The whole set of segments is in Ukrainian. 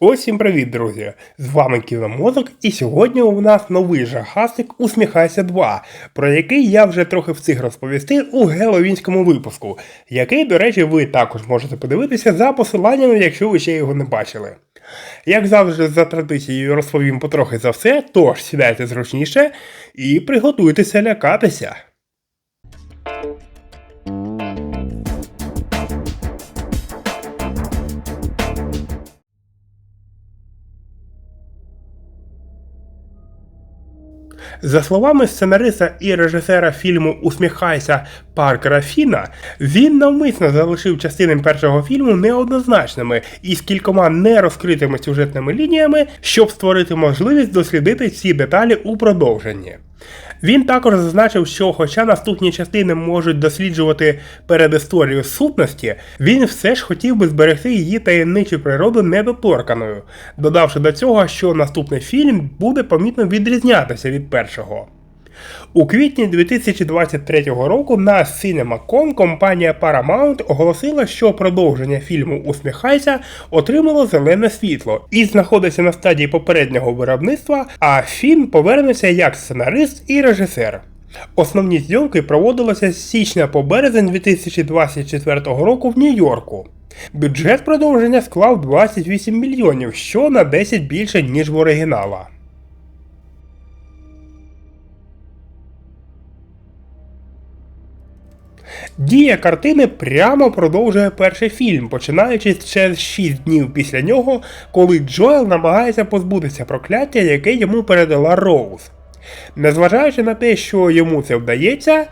Усім привіт, друзі! З вами Кіномозок, і сьогодні у нас новий жахастик Усміхайся 2, про який я вже трохи встиг розповісти у геловінському випуску, який, до речі, ви також можете подивитися за посиланням, якщо ви ще його не бачили. Як завжди, за традицією розповім потрохи за все, тож сідайте зручніше і приготуйтеся лякатися. За словами сценариста і режисера фільму Усміхайся Паркера Фіна, він навмисно залишив частини першого фільму неоднозначними і з кількома нерозкритими сюжетними лініями, щоб створити можливість дослідити ці деталі у продовженні. Він також зазначив, що, хоча наступні частини можуть досліджувати передісторію сутності, він все ж хотів би зберегти її таємничу природу недоторканою, додавши до цього, що наступний фільм буде помітно відрізнятися від першого. У квітні 2023 року на CinemaCon компанія Paramount оголосила, що продовження фільму Усміхайся отримало зелене світло і знаходиться на стадії попереднього виробництва, а фільм повернеться як сценарист і режисер. Основні зйомки проводилися з січня по березень 2024 року в Нью-Йорку. Бюджет продовження склав 28 мільйонів, що на 10 більше, ніж в оригінала. Дія картини прямо продовжує перший фільм, починаючи через 6 днів після нього, коли Джоел намагається позбутися прокляття, яке йому передала Роуз. Незважаючи на те, що йому це вдається,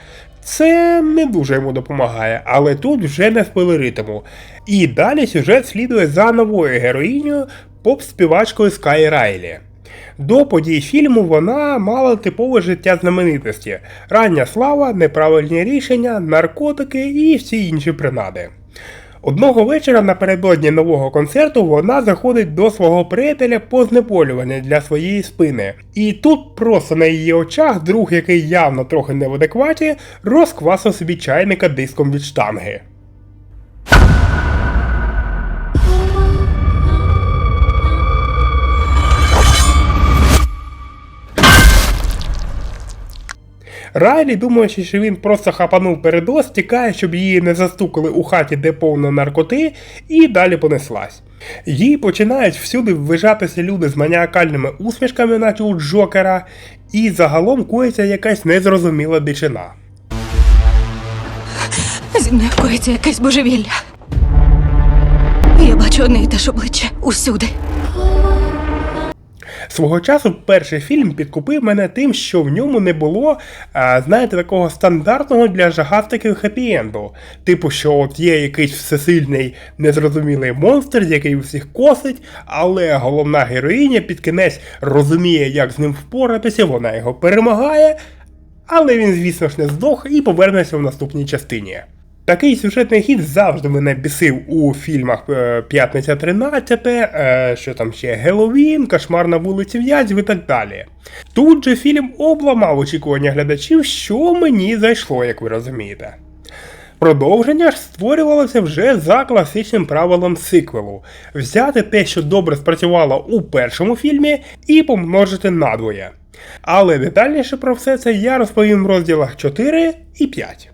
це не дуже йому допомагає, але тут вже не спойлеритиму. І далі сюжет слідує за новою героїнею поп-співачкою Скай Райлі. До подій фільму вона мала типове життя знаменитості: рання слава, неправильні рішення, наркотики і всі інші принади. Одного вечора напередодні нового концерту вона заходить до свого приятеля по знеболювання для своєї спини. І тут просто на її очах друг, який явно трохи не в адекваті, розквасив собі чайника диском від штанги. Райлі, думаючи, що він просто хапанув передос, тікає, щоб її не застукали у хаті, де повно наркоти, і далі понеслась. Їй починають всюди ввижатися люди з маніакальними усмішками, наче у Джокера, і загалом коїться якась незрозуміла дичина. Зі мною коїться якесь божевілля. Я бачу одне і те ж обличчя усюди. Свого часу перший фільм підкупив мене тим, що в ньому не було, знаєте, такого стандартного для жагастиків хеппі-енду. Типу, що от є якийсь всесильний незрозумілий монстр, який всіх косить, але головна героїня під кінець розуміє, як з ним впоратися, вона його перемагає, але він, звісно ж, не здох і повернеться в наступній частині. Такий сюжетний хід завжди мене бісив у фільмах е, П'ятниця 13, е, що там ще Геловін, Кошмар на вулиці В'язів і так далі. Тут же фільм обламав очікування глядачів, що мені зайшло, як ви розумієте. Продовження ж створювалося вже за класичним правилом сиквелу: взяти те, що добре спрацювало у першому фільмі, і помножити надвоє. Але детальніше про все це я розповім в розділах 4 і 5.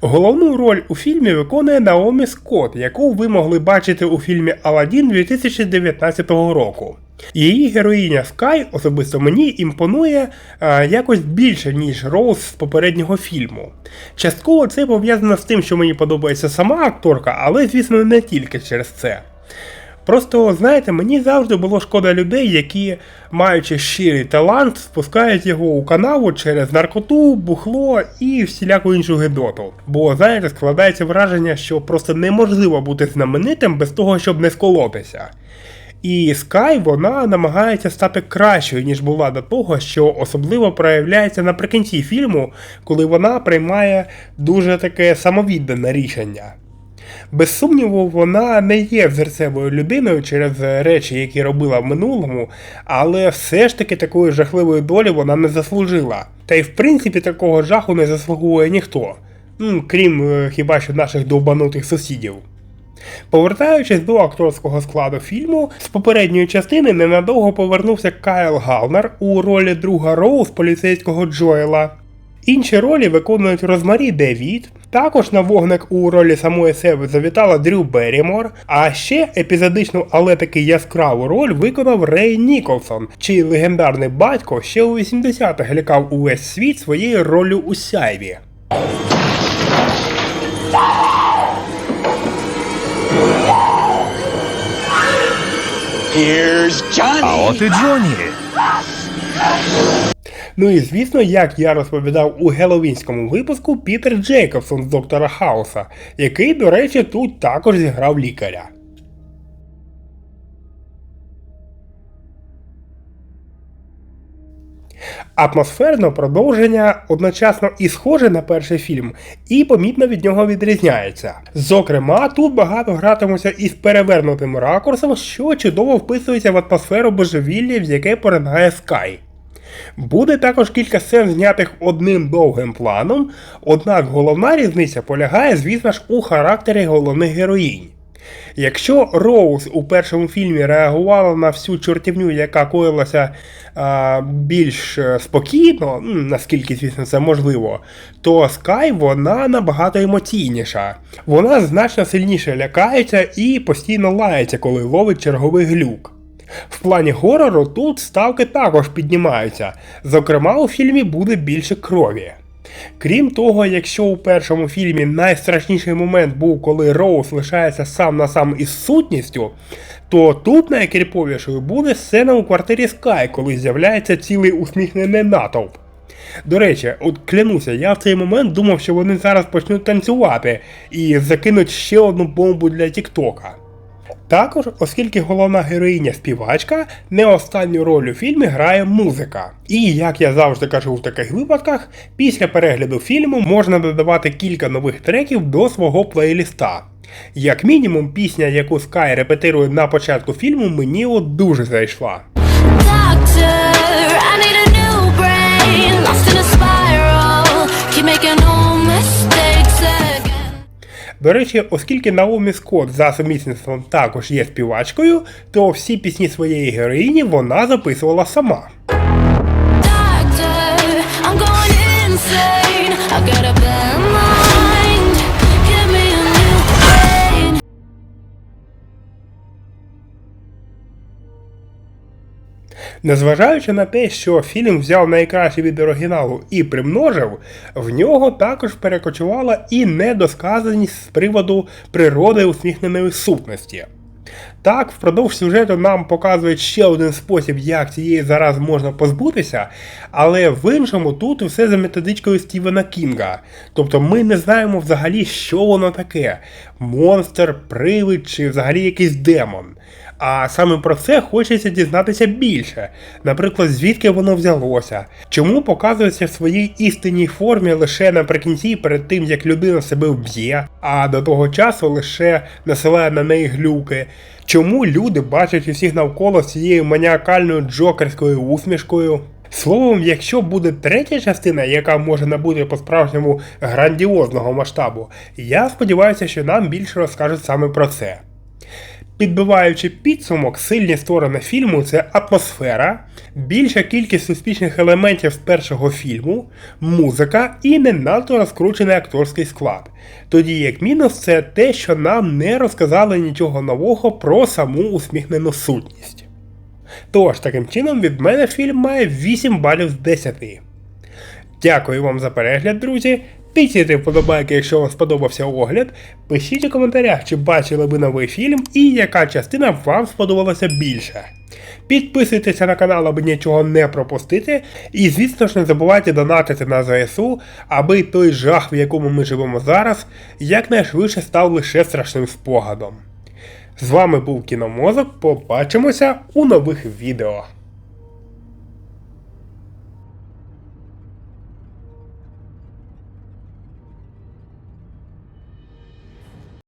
Головну роль у фільмі виконує Наомі Скотт, яку ви могли бачити у фільмі Аладдін 2019 року. Її героїня Скай особисто мені імпонує а, якось більше, ніж Роуз з попереднього фільму. Частково це пов'язано з тим, що мені подобається сама акторка, але, звісно, не тільки через це. Просто, знаєте, мені завжди було шкода людей, які, маючи щирий талант, спускають його у канаву через наркоту, бухло і всіляку іншу гидоту. Бо, знаєте, складається враження, що просто неможливо бути знаменитим без того, щоб не сколотися. І Скай вона намагається стати кращою, ніж була до того, що особливо проявляється наприкінці фільму, коли вона приймає дуже таке самовіддане рішення. Без сумніву, вона не є взерцевою людиною через речі, які робила в минулому, але все ж таки такої жахливої долі вона не заслужила. Та й в принципі такого жаху не заслуговує ніхто. М, крім е, хіба що наших довбанутих сусідів. Повертаючись до акторського складу фільму, з попередньої частини ненадовго повернувся Кайл Галнер у ролі друга Роуз поліцейського Джоела. Інші ролі виконують Розмарі Девід. Також на вогник у ролі самої себе завітала Дрю Беррімор, а ще епізодичну, але таки яскраву роль виконав Рей Ніколсон, чий легендарний батько ще у 80-х лякав увесь світ своєю ролью у сяйві. Here's Johnny. А от і Джоні. Ну і звісно, як я розповідав у геловінському випуску, Пітер Джейкобсон з доктора Хауса, який, до речі, тут також зіграв лікаря. Атмосферно продовження одночасно і схоже на перший фільм, і помітно від нього відрізняється. Зокрема, тут багато гратимуся із перевернутим ракурсом, що чудово вписується в атмосферу божевілля, в яке поринає Скай. Буде також кілька сцен знятих одним довгим планом, однак головна різниця полягає, звісно ж, у характері головних героїнь. Якщо Роуз у першому фільмі реагувала на всю чортівню, яка коїлася а, більш е, спокійно, наскільки, звісно, це можливо, то Скай вона набагато емоційніша. Вона значно сильніше лякається і постійно лається, коли ловить черговий глюк. В плані горору тут ставки також піднімаються, зокрема у фільмі буде більше крові. Крім того, якщо у першому фільмі найстрашніший момент був, коли Роуз лишається сам на сам із сутністю, то тут найкріповішою буде сцена у квартирі Скай, коли з'являється цілий усміхнений натовп. До речі, от клянуся, я в цей момент думав, що вони зараз почнуть танцювати і закинуть ще одну бомбу для Тіктока. Також, оскільки головна героїня співачка, не останню роль у фільмі грає музика. І як я завжди кажу в таких випадках, після перегляду фільму можна додавати кілька нових треків до свого плейліста. Як мінімум, пісня, яку Скай репетирує на початку фільму, мені от дуже зайшла. Doctor, До речі, оскільки Наомі Скотт за сумісництвом також є співачкою, то всі пісні своєї героїні вона записувала сама. Незважаючи на те, що фільм взяв найкраще від оригіналу і примножив, в нього також перекочувала і недосказаність з приводу природи усміхненої сутності. Так, впродовж сюжету нам показують ще один спосіб, як цієї зарази можна позбутися, але в іншому тут все за методичкою Стівена Кінга. Тобто ми не знаємо взагалі, що воно таке: монстр, привид чи взагалі якийсь демон. А саме про це хочеться дізнатися більше. Наприклад, звідки воно взялося, чому показується в своїй істинній формі лише наприкінці перед тим, як людина себе вб'є, а до того часу лише насилає на неї глюки. Чому люди бачать усіх навколо з цією маніакальною джокерською усмішкою? Словом, якщо буде третя частина, яка може набути по-справжньому грандіозного масштабу, я сподіваюся, що нам більше розкажуть саме про це. Підбиваючи підсумок, сильні сторони фільму це атмосфера, більша кількість успішних елементів з першого фільму, музика і не надто розкручений акторський склад. Тоді як мінус це те, що нам не розказали нічого нового про саму усміхнену сутність. Тож, таким чином, від мене фільм має 8 балів з 10. Дякую вам за перегляд, друзі. Тицяйте вподобайки, якщо вам сподобався огляд. Пишіть у коментарях, чи бачили ви новий фільм і яка частина вам сподобалася більше. Підписуйтеся на канал, аби нічого не пропустити. І, звісно ж, не забувайте донатити на ЗСУ, аби той жах, в якому ми живемо зараз, якнайшвидше став лише страшним спогадом. З вами був Кіномозок. Побачимося у нових відео.